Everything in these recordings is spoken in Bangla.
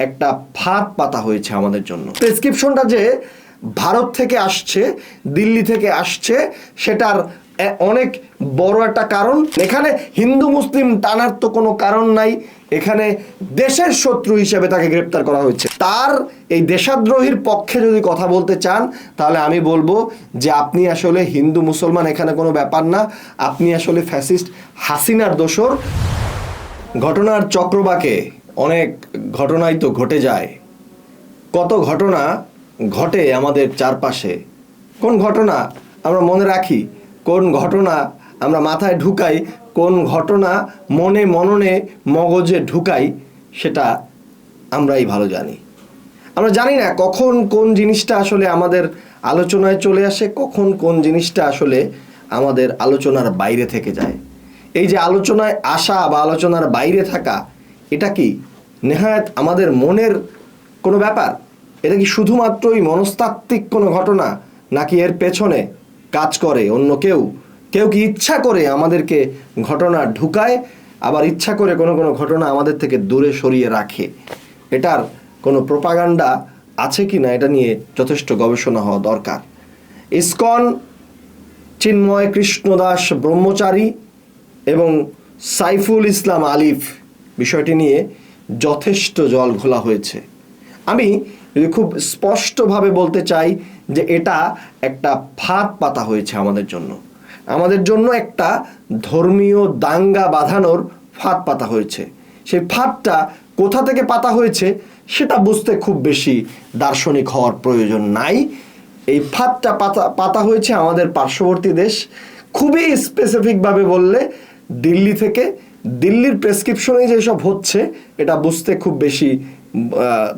একটা ফাঁদ পাতা হয়েছে আমাদের জন্য। প্রেসক্রিপশনটা যে ভারত থেকে আসছে, দিল্লি থেকে আসছে, সেটার অনেক বড় একটা কারণ। এখানে হিন্দু, মুসলিম টানার তো কোনো কারণ নাই। এখানে দেশের শত্রু হিসেবে তাকে গ্রেপ্তার করা হয়েছে। তার এই দেশাদ্রোহীর পক্ষে যদি কথা বলতে চান, তাহলে আমি বলব যে আপনি আসলে হিন্দু, মুসলমান, এখানে কোনো ব্যাপার না। আপনি আসলে ফ্যাসিস্ট হাসিনার দোসর ঘটনার চক্রবাকে অনেক ঘটনাই তো ঘটে যায়। কত ঘটনা ঘটে আমাদের চারপাশে? কোন ঘটনা আমরা মনে রাখি? কোন ঘটনা আমরা মাথায় ঢুকাই? কোন ঘটনা মনে মননে মগজে ঢুকাই? সেটা আমরাই ভালো জানি। আমরা জানি না কখন কোন জিনিসটা আসলে আমাদের আলোচনায় চলে আসে, কখন কোন জিনিসটা আসলে আমাদের আলোচনার বাইরে থেকে যায়। এই যে আলোচনায় আসা বা আলোচনার বাইরে থাকা, এটা কি নেহায়ত আমাদের মনের কোনো ব্যাপার? এটা কি শুধুমাত্রই মনস্তাত্ত্বিক কোনো ঘটনা, নাকি এর পেছনে কাজ করে অন্য কেউ? কেউ কি ইচ্ছা করে আমাদেরকে ঘটনা ঢুকায়, আবার ইচ্ছা করে কোনো কোনো ঘটনা আমাদের থেকে দূরে সরিয়ে রাখে? এটার কোনো প্রপাগান্ডা আছে কি না, এটা নিয়ে যথেষ্ট গবেষণা হওয়া দরকার। ইসকন, চিন্ময় কৃষ্ণদাস ব্রহ্মচারী এবং সাইফুল ইসলাম আলিফ বিষয়টি নিয়ে যথেষ্ট জল ঘোলা হয়েছে। আমি খুব স্পষ্টভাবে বলতে চাই যে এটা একটা ফাঁদ পাতা হয়েছে আমাদের জন্য। আমাদের জন্য একটা ধর্মীয় দাঙ্গা বাঁধানোর ফাঁদ পাতা হয়েছে। সেই ফাঁদটা কোথা থেকে পাতা হয়েছে সেটা বুঝতে খুব বেশি দার্শনিক হওয়ার প্রয়োজন নাই। এই ফাঁদটা পাতা পাতা হয়েছে আমাদের পার্শ্ববর্তী দেশ। খুবই স্পেসিফিকভাবে বললে দিল্লি থেকে দিল্লির প্রেসক্রিপশনে যেসব হচ্ছে, এটা বুঝতে খুব বেশি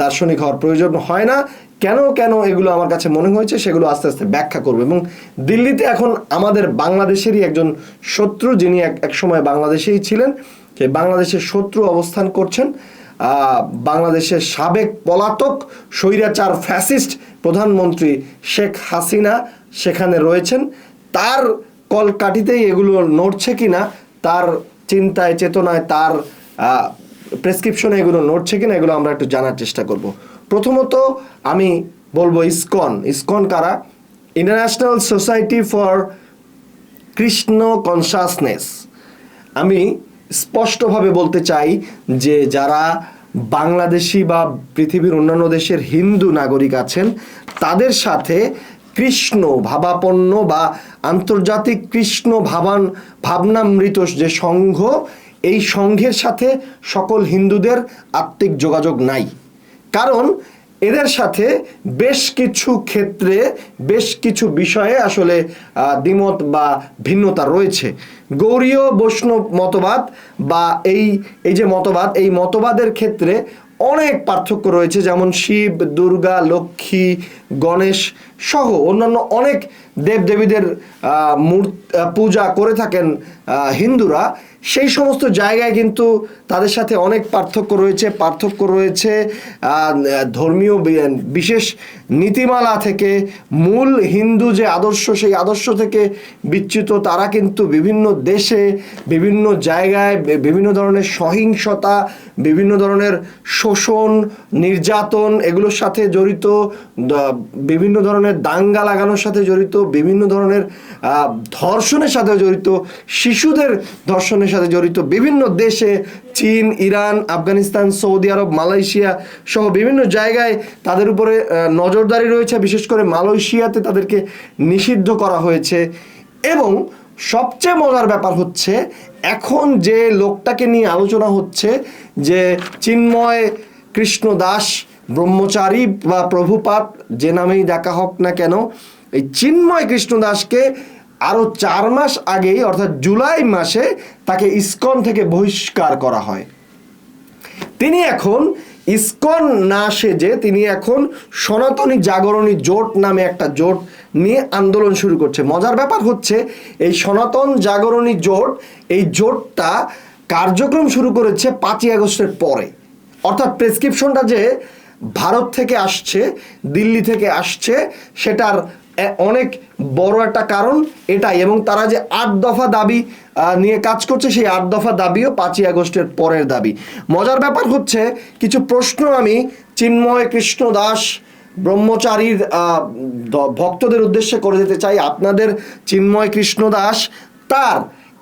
দার্শনিক হওয়ার প্রয়োজন হয় না। কেন কেন এগুলো আমার কাছে মনে হয়েছে সেগুলো আস্তে আস্তে ব্যাখ্যা করব। এবং দিল্লিতে এখন আমাদের বাংলাদেশেরই একজন শত্রু, যিনি এক এক সময় বাংলাদেশেই ছিলেন সেই বাংলাদেশের শত্রু অবস্থান করছেন। বাংলাদেশের সাবেক পলাতক, স্বৈরাচার ফ্যাসিস্ট প্রধানমন্ত্রী শেখ হাসিনা সেখানে রয়েছেন। তার কলকাঠিতেই এগুলো নড়ছে কিনা, তার চিন্তায়, চেতনায় তার প্রেসক্রিপশনে এগুলো নড়ছে কিনা এগুলো আমরা একটু জানার চেষ্টা করব। প্রথমত আমি বলব ইসকন। ইসকন কারা? International society for Krishna consciousness আমি স্পষ্টভাবে বলতে চাই যে যারা বাংলাদেশি বা পৃথিবীর অন্যান্য দেশের হিন্দু নাগরিক আছেন, তাদের সাথে কৃষ্ণ ভাবাপন্ন বা আন্তর্জাতিক কৃষ্ণ ভাবান, ভাবনামৃত যে সংঘ, এই সংঘের সাথে সকল হিন্দুদের আত্মিক যোগাযোগ নাই। কারণ এদের সাথে বেশ কিছু ক্ষেত্রে, বেশ কিছু বিষয়ে আসলে দ্বিমত বা ভিন্নতা রয়েছে। গৌরীয় বৈষ্ণব মতবাদ বা এই এই যে মতবাদ, এই মতবাদের ক্ষেত্রে অনেক পার্থক্য রয়েছে। যেমন শিব, দুর্গা, লক্ষ্মী, গণেশ সহ অন্যান্য অনেক দেবদেবীদের পূজা করে থাকেন হিন্দুরা। সেই সমস্ত জায়গায় কিন্তু তাদের সাথে অনেক পার্থক্য রয়েছে। পার্থক্য রয়েছে ধর্মীয় বিশেষ নীতিমালা থেকে মূল হিন্দু যে আদর্শ, সেই আদর্শ থেকে বিচ্যুত, তারা কিন্তু বিভিন্ন দেশে, বিভিন্ন জায়গায় বিভিন্ন ধরনের সহিংসতা, বিভিন্ন ধরনের শোষণ, নির্যাতন, এগুলোর সাথে জড়িত বিভিন্ন ধরনের দাঙ্গা লাগানোর সাথে জড়িত, বিভিন্ন ধরনের ধর্ষণের সাথে জড়িত, শিশুদের ধর্ষণের সাথে জড়িত বিভিন্ন দেশে, চীন, ইরান, আফগানিস্তান, সৌদি আরব, মালয়েশিয়া সহ বিভিন্ন জায়গায় তাদের উপরে নজরদারি রয়েছে। বিশেষ করে মালয়েশিয়াতে তাদেরকে নিষিদ্ধ করা হয়েছে। এবং সবচেয়ে মজার ব্যাপার হচ্ছে, এখন যে লোকটাকে নিয়ে আলোচনা হচ্ছে, যে চিন্ময় কৃষ্ণ দাস ব্রহ্মচারী বা প্রভুপাত যে নামেই ডাকা হোক না কেন, এই চিন্ময় কৃষ্ণ দাসকে আরও চার মাস আগেই, অর্থাৎ জুলাই মাসে তাকে ইস্কন থেকে বহিষ্কার করা হয়। তিনি এখন ইস্কন না সেজে, তিনি এখন সনাতনী জাগরণী জোট নামে একটা জোট নিয়ে আন্দোলন শুরু করছে। মজার ব্যাপার হচ্ছে, এই সনাতন জাগরণী জোট, এই জোটটা কার্যক্রম শুরু করেছে পাঁচই আগস্টের পরে। অর্থাৎ প্রেসক্রিপশনটা যে ভারত থেকে আসছে, দিল্লি থেকে আসছে, সেটার অনেক বড় একটা কারণ এটাই এবং তারা যে আট দফা দাবি নিয়ে কাজ করছে, সেই আট দফা দাবিও পাঁচই আগস্টের পরের দাবি। মজার ব্যাপার হচ্ছে, কিছু প্রশ্ন আমি চিন্ময় কৃষ্ণ দাস ব্রহ্মচারীর ভক্তদের উদ্দেশ্যে করে দিতে চাই। আপনাদের চিন্ময় কৃষ্ণ দাস, তার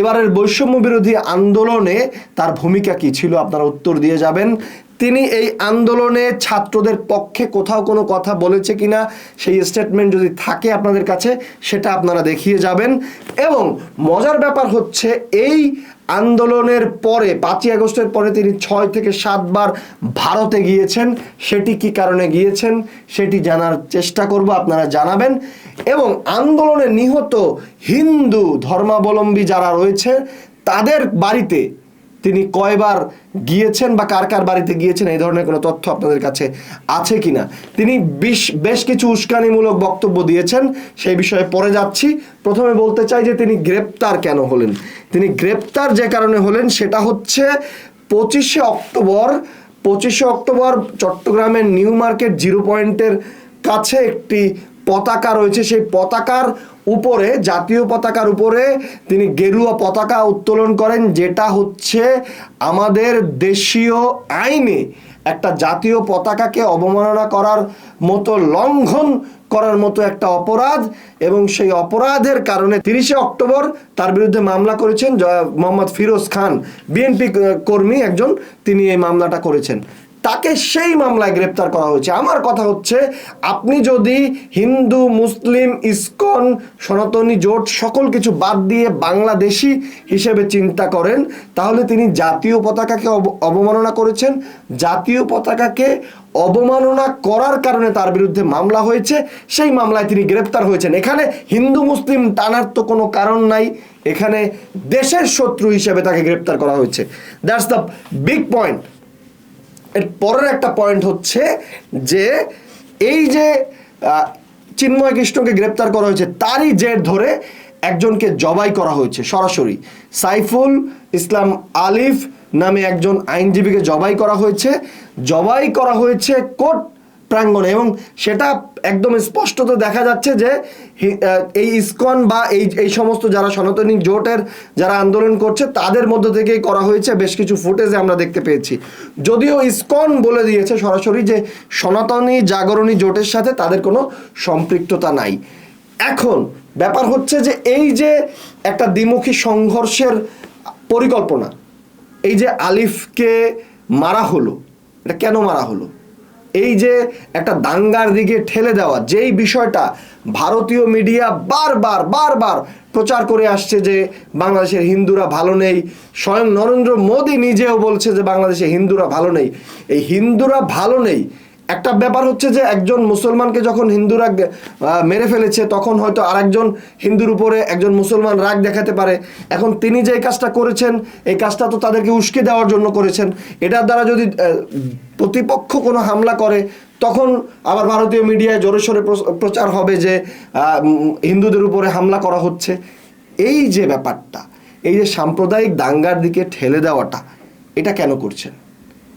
এবারের বৈষম্য বিরোধী আন্দোলনে তার ভূমিকা কি ছিল? আপনারা উত্তর দিয়ে যাবেন। তিনি এই আন্দোলনে ছাত্রদের পক্ষে কোথাও কোনো কথা বলেছে কিনা সেই স্টেটমেন্ট যদি থাকে আপনাদের কাছে, সেটা আপনারা দেখিয়ে যাবেন। এবং মজার ব্যাপার হচ্ছে, এই আন্দোলনের পরে, পাঁচই আগস্টের পরে তিনি ছয় থেকে সাতবার ভারতে গিয়েছেন। সেটি কি কারণে গিয়েছেন, সেটি জানার চেষ্টা করব, আপনারা জানাবেন। এবং আন্দোলনে নিহত হিন্দু ধর্মাবলম্বী যারা রয়েছে, তাদের বাড়িতে তিনি কয়বার গিয়েছেন বা কার কার বাড়িতে গিয়েছেন এই ধরনের কোনো তথ্য আপনাদের কাছে আছে কিনা? তিনি বেশ বেশ কিছু উস্কানিমূলক বক্তব্য দিয়েছেন, সেই বিষয়ে পরে যাচ্ছি। প্রথমে বলতে চাই যে তিনি গ্রেপ্তার কেন হলেন? তিনি গ্রেপ্তার যে কারণে হলেন সেটা হচ্ছে পঁচিশে অক্টোবর পঁচিশে অক্টোবর চট্টগ্রামের নিউ মার্কেট জিরো পয়েন্টের কাছে একটি পতাকা রয়েছে। সেই পতাকার উপরে, জাতীয় পতাকার উপরে তিনি গেরুয়া পতাকা উত্তোলন করেন, যেটা হচ্ছে আমাদের দেশীয় আইনে একটা জাতীয় পতাকাকে অবমাননা করার মতো, লঙ্ঘন করার মতো একটা অপরাধ এবং সেই অপরাধের কারণে তিরিশে অক্টোবর তার বিরুদ্ধে মামলা করেছেন মোহাম্মদ ফিরোজ খান। বিএনপি কর্মী একজন, তিনি এই মামলাটা করেছেন। তাকে সেই মামলায় গ্রেপ্তার করা হয়েছে। আমার কথা হচ্ছে, আপনি যদি হিন্দু, মুসলিম, ইসকন, সনাতনী, জোট সকল কিছু বাদ দিয়ে বাংলাদেশি হিসেবে চিন্তা করেন, তাহলে তিনি জাতীয় পতাকাকে অব- অবমাননা করেছেন। জাতীয় পতাকাকে অবমাননা করার কারণে তার বিরুদ্ধে মামলা হয়েছে। সেই মামলায় তিনি গ্রেপ্তার হয়েছেন। এখানে হিন্দু, মুসলিম টানার তো কোনো কারণ নাই। এখানে দেশের শত্রু হিসেবে তাকে গ্রেপ্তার করা হয়েছে। দ্যাটস দ্য বিগ পয়েন্ট এর পরের একটা পয়েন্ট হচ্ছে যে এই যে চিন্ময় কৃষ্ণকে গ্রেপ্তার করা হয়েছে, তারই জের ধরে একজনকে জবাই করা হয়েছে, সরাসরি। সাইফুল ইসলাম আলিফ নামে একজন আইনজীবীকে জবাই করা হয়েছে। জবাই করা হয়েছে কোর্ট প্রাঙ্গণে এবং সেটা একদম স্পষ্টত দেখা যাচ্ছে যে এই ইসকন বা এই এই সমস্ত যারা সনাতনী জোটের যারা আন্দোলন করছে, তাদের মধ্য থেকেই করা হয়েছে বেশ কিছু ফুটেজে আমরা দেখতে পেয়েছি। যদিও ইসকন বলে দিয়েছে সরাসরি যে সনাতনী জাগরণী জোটের সাথে তাদের কোনো সম্পৃক্ততা নাই। এখন ব্যাপার হচ্ছে যে এই যে একটা দ্বিমুখী সংঘর্ষের পরিকল্পনা, এই যে আলিফকে মারা হলো, এটা কেন মারা হলো? এই যে একটা দাঙ্গার দিকে ঠেলে দেওয়া, যেই বিষয়টা ভারতীয় মিডিয়া বারবার বারবার প্রচার করে আসছে যে বাংলাদেশের হিন্দুরা ভালো নেই। স্বয়ং নরেন্দ্র মোদী নিজেও বলছে যে বাংলাদেশে হিন্দুরা ভালো নেই। এই হিন্দুরা ভালো নেই একটা ব্যাপার হচ্ছে যে একজন মুসলমানকে যখন হিন্দুরা মেরে ফেলেছে, তখন হয়তো আরেকজন হিন্দুর উপরে একজন মুসলমান রাগ দেখাতে পারে। এখন তিনি যে কাজটা করেছেন, এই কাজটা তো তাদেরকে উস্কে দেওয়ার জন্য করেছেন। এটার দ্বারা যদি প্রতিপক্ষ কোনো হামলা করে, তখন আবার ভারতীয় মিডিয়ায় জোরে সোরে প্র- প্রচার হবে যে হিন্দুদের উপরে হামলা করা হচ্ছে। এই যে ব্যাপারটা, এই যে সাম্প্রদায়িক দাঙ্গার দিকে ঠেলে দেওয়াটা, এটা কেন করছেন?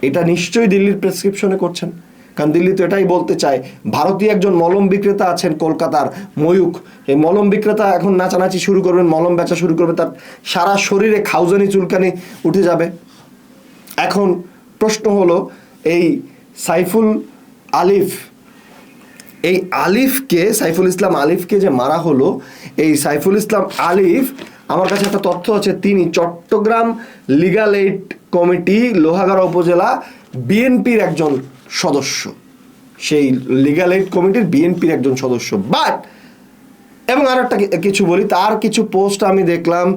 এটা নিশ্চয়ই দিল্লির প্রেসক্রিপশনে করছেন। কারণ দিল্লি তো এটাই বলতে চায়, ভারতীয় একজন মলম বিক্রেতা আছেন কলকাতার ময়ূক এই মলম বিক্রেতা এখন নাচানাচি শুরু করবেন, মলম বেচা শুরু করবে তার সারা শরীরে খাউজানি চুলকানি উঠে যাবে। এখন প্রশ্ন হলো, এই সাইফুল আলিফ, এই আলিফকে, সাইফুল ইসলাম আলিফকে যে মারা হলো, এই সাইফুল ইসলাম আলিফ, আমার কাছে একটা তথ্য আছে, তিনি Chattogram legal aid committee, Lohagara upazila বিএনপির একজন সদস্য। সেই লিগাল এইড কমিটির বিএনপির একজন সদস্য। বাট এবং আর একটা কিছু বলি, তার কিছু পোস্ট আমি দেখলাম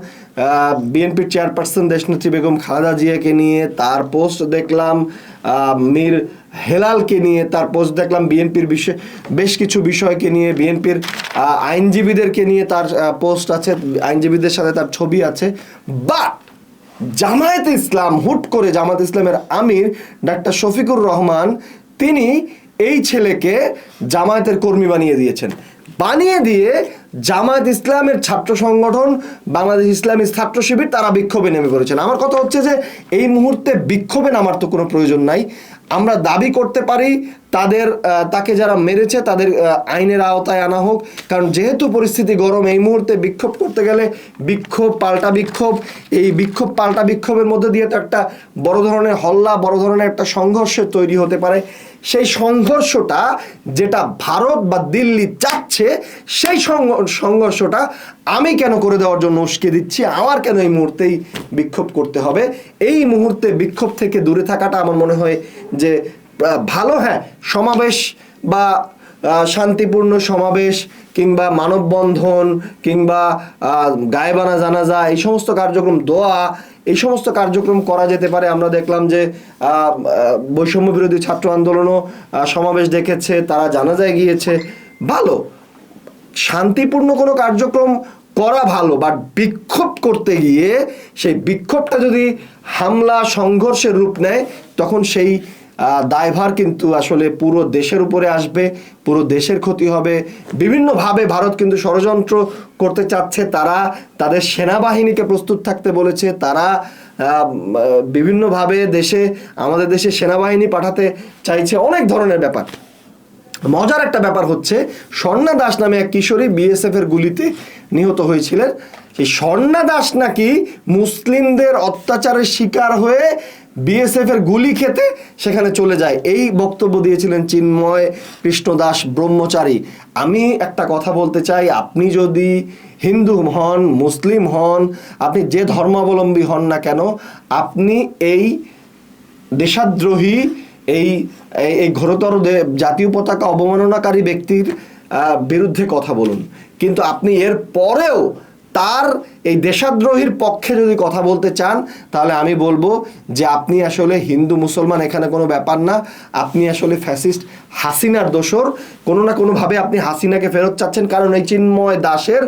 বিএনপির চেয়ারপারসন দেশনেত্রী বেগম খালেদা জিয়াকে নিয়ে, তার পোস্ট দেখলাম মীর হেলালকে নিয়ে, তার পোস্ট দেখলাম বিএনপির বিষয় বেশ কিছু বিষয়কে নিয়ে বিএনপির আইনজীবীদেরকে নিয়ে তার পোস্ট আছে, আইনজীবীদের সাথে তার ছবি আছে। বাট জামায়াত ইসলাম হুট করে জামায়াত ইসলামের আমির ডাক্তার শফিকুর রহমান, তিনি এই ছেলেকে জামায়াতের কর্মী বানিয়ে দিয়েছেন। বানিয়ে দিয়ে জামায়াত ইসলামের ছাত্র সংগঠন, বাংলাদেশ ইসলামী ছাত্র শিবির, তারা বিক্ষোভে নেমে পড়েছেন। আমার কথা হচ্ছে যে, এই মুহূর্তে বিক্ষোভে নামার তো কোনো প্রয়োজন নাই। আমরা দাবি করতে পারি তাদের তাকে যারা মেরেছে তাদের আইনের আওতায় আনা হোক। কারণ যেহেতু পরিস্থিতি গরম, এই মুহূর্তে বিক্ষোভ করতে গেলে বিক্ষোভ, পাল্টা বিক্ষোভ, এই বিক্ষোভ, পাল্টা বিক্ষোভের মধ্যে দিয়ে তো একটা বড় ধরনের হল্লা, বড় ধরনের একটা সংঘর্ষের তৈরি হতে পারে। সেই সংঘর্ষটা যেটা ভারত বা দিল্লি চাচ্ছে, সেই সংঘর্ষটা আমি কেন করে দেওয়ার জন্য উস্কে দিচ্ছি? আমার কেন এই মুহূর্তেই বিক্ষোভ করতে হবে? এই মুহূর্তে বিক্ষোভ থেকে দূরে থাকাটা আমার মনে হয় যে ভালো হ্যাঁ সমাবেশ বা শান্তিপূর্ণ সমাবেশ কিংবা মানববন্ধন কিংবা গায়েবানা জানাজা, এই সমস্ত কার্যক্রম, দোয়া এই সমস্ত কার্যক্রম করা যেতে পারে। আমরা দেখলাম যে বৈষম্য বিরোধী ছাত্র আন্দোলনও সমাবেশ দেখেছে, তারা জানাজায় গিয়েছে। ভালো। শান্তিপূর্ণ কোনো কার্যক্রম করা ভালো বাট বিক্ষোভ করতে গিয়ে সেই বিক্ষোভটা যদি হামলা, সংঘর্ষের রূপ নেয়, তখন সেই দায়ভার কিন্তু আসলে পুরো দেশের উপরে আসবে, পুরো দেশের ক্ষতি হবে। বিভিন্নভাবে ভারত কিন্তু ষড়যন্ত্র করতে চাচ্ছে তারা। তাদের সেনাবাহিনীকে প্রস্তুত থাকতে বলেছে। তারা বিভিন্নভাবে দেশে, আমাদের দেশে সেনাবাহিনী পাঠাতে চাইছে। অনেক ধরনের ব্যাপার। মজার একটা ব্যাপার হচ্ছে, স্বর্ণা দাস নামে এক কিশোরী বিএসএফ এর গুলিতে নিহত হয়েছিলেন। সেই স্বর্ণা দাস নাকি মুসলিমদের অত্যাচারের শিকার হয়ে বিএসএফ এর গুলি খেতে সেখানে চলে যায়। এই বক্তব্য দিয়েছিলেন চিন্ময় কৃষ্ণদাস ব্রহ্মচারী। আমি একটা কথা বলতে চাই, আপনি যদি হিন্দু হন, মুসলিম হন, আপনি যে ধর্মাবলম্বী হন না কেন, আপনি এই দেশাদ্রোহী, এই, এই- ঘোরতর জাতীয় পতাকা অবমাননাকারী ব্যক্তির বিরুদ্ধে কথা বলুন। কিন্তু আপনি এর পরেও তার এই দেশাদ্রোহীর পক্ষে যদি কথা বলতে চান, তাহলে আমি বলব যে আপনি আসলে হিন্দু মুসলমান এখানে কোনো ব্যাপার না। আপনি আসলে ফ্যাসিস্ট হাসিনার দোসর কোনো না কোনোভাবে আপনি হাসিনাকে ফেরত চাচ্ছেন, কারণ এই চিন্ময় দাসের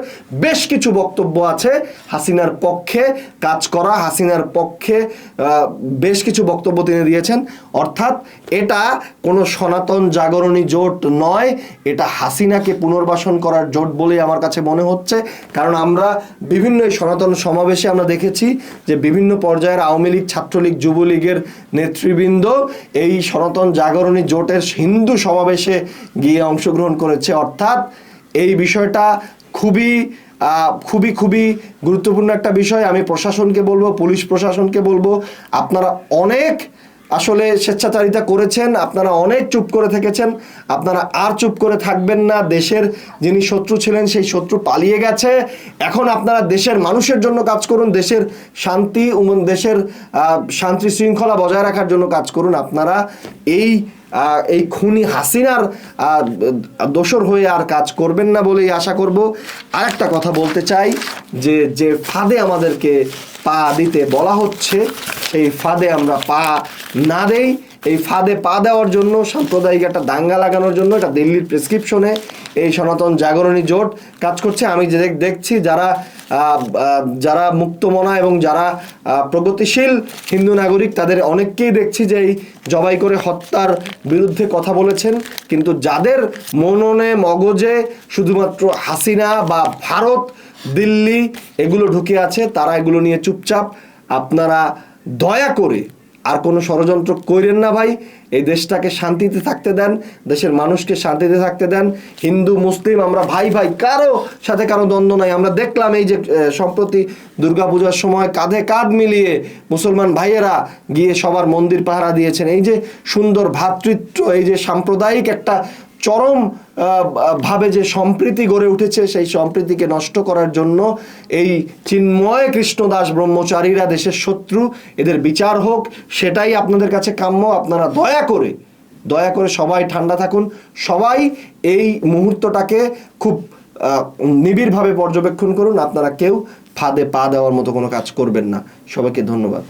বেশ কিছু বক্তব্য আছে। হাসিনার পক্ষে কাজ করা, হাসিনার পক্ষে বেশ কিছু বক্তব্য তিনি দিয়েছেন। অর্থাৎ এটা কোনো সনাতন জাগরণী জোট নয়, এটা হাসিনাকে পুনর্বাসন করার জোট বলেই আমার কাছে মনে হচ্ছে। কারণ আমরা বিভিন্ন এই সনাতন সমাবেশে আমরা দেখেছি যে বিভিন্ন পর্যায়ের আওয়ামী লীগ, ছাত্রলীগ, যুবলীগের নেতৃবৃন্দ এই সনাতন জাগরণী জোটের হিন্দু সমাবেশে গিয়ে অংশগ্রহণ করেছে। অর্থাৎ এই বিষয়টা খুবই খুবই খুবই গুরুত্বপূর্ণ একটা বিষয়। আমি প্রশাসনকে বলব, পুলিশ প্রশাসনকে বলব, আপনারা অনেক আসলে স্বেচ্ছাচারিতা করেছেন, আপনারা অনেক চুপ করে থেকেছেন, আপনারা আর চুপ করে থাকবেন না। দেশের যিনি শত্রু ছিলেন, সেই শত্রু পালিয়ে গেছে। এখন আপনারা দেশের মানুষের জন্য কাজ করুন, দেশের শান্তি দেশের শান্তি শৃঙ্খলা বজায় রাখার জন্য কাজ করুন। আপনারা এই এই খুনি হাসিনার দোষর হয়ে আর কাজ করবেন না বলেই আশা করব। আর একটা কথা বলতে চাই, যে যে ফাঁদে আমাদেরকে পা দিতে বলা হচ্ছে, এই ফাঁদে আমরা পা না দেই। এই ফাঁদে পা দেওয়ার জন্য, সাম্প্রদায়িক একটা দাঙ্গা লাগানোর জন্য, এটা দিল্লির প্রেসক্রিপশনে এই সনাতন জাগরণী জোট কাজ করছে। আমি যে দেখছি যারা যারা মুক্তমনা এবং যারা প্রগতিশীল হিন্দু নাগরিক, তাদের অনেককেই দেখছি যে এই জবাই করে হত্যার বিরুদ্ধে কথা বলেছেন। কিন্তু যাদের মননে মগজে শুধুমাত্র হাসিনা বা ভারত, দিল্লি এগুলো ঢুকে আছে, তারা এগুলো নিয়ে চুপচাপ। আপনারা দয়া করে আর কোনো ষড়যন্ত্র করেন না ভাই। এই দেশটাকে শান্তিতে থাকতে দেন, দেশের মানুষকে শান্তিতে থাকতে দেন। হিন্দু, মুসলিম, আমরা ভাই ভাই, কারও সাথে কারও দ্বন্দ্ব নাই। আমরা দেখলাম এই যে সম্প্রতি দুর্গাপূজার সময় কাঁধে কাঁধ মিলিয়ে মুসলমান ভাইয়েরা গিয়ে সবার মন্দির পাহারা দিয়েছেন। এই যে সুন্দর ভ্রাতৃত্ব এই যে সাম্প্রদায়িক একটা চরম ভাবে যে সম্প্রীতি গড়ে উঠেছে, সেই সম্প্রীতিকে নষ্ট করার জন্য এই চিন্ময় কৃষ্ণদাস ব্রহ্মচারীরা দেশের শত্রু, এদের বিচার হোক, সেটাই আপনাদের কাছে কাম্য। আপনারা দয়া করে দয়া করে সবাই ঠান্ডা থাকুন। সবাই এই মুহূর্তটাকে খুব নিবিড়ভাবে পর্যবেক্ষণ করুন। আপনারা কেউ ফাঁদে পা দেওয়ার মতো কোনো কাজ করবেন না। সবাইকে ধন্যবাদ।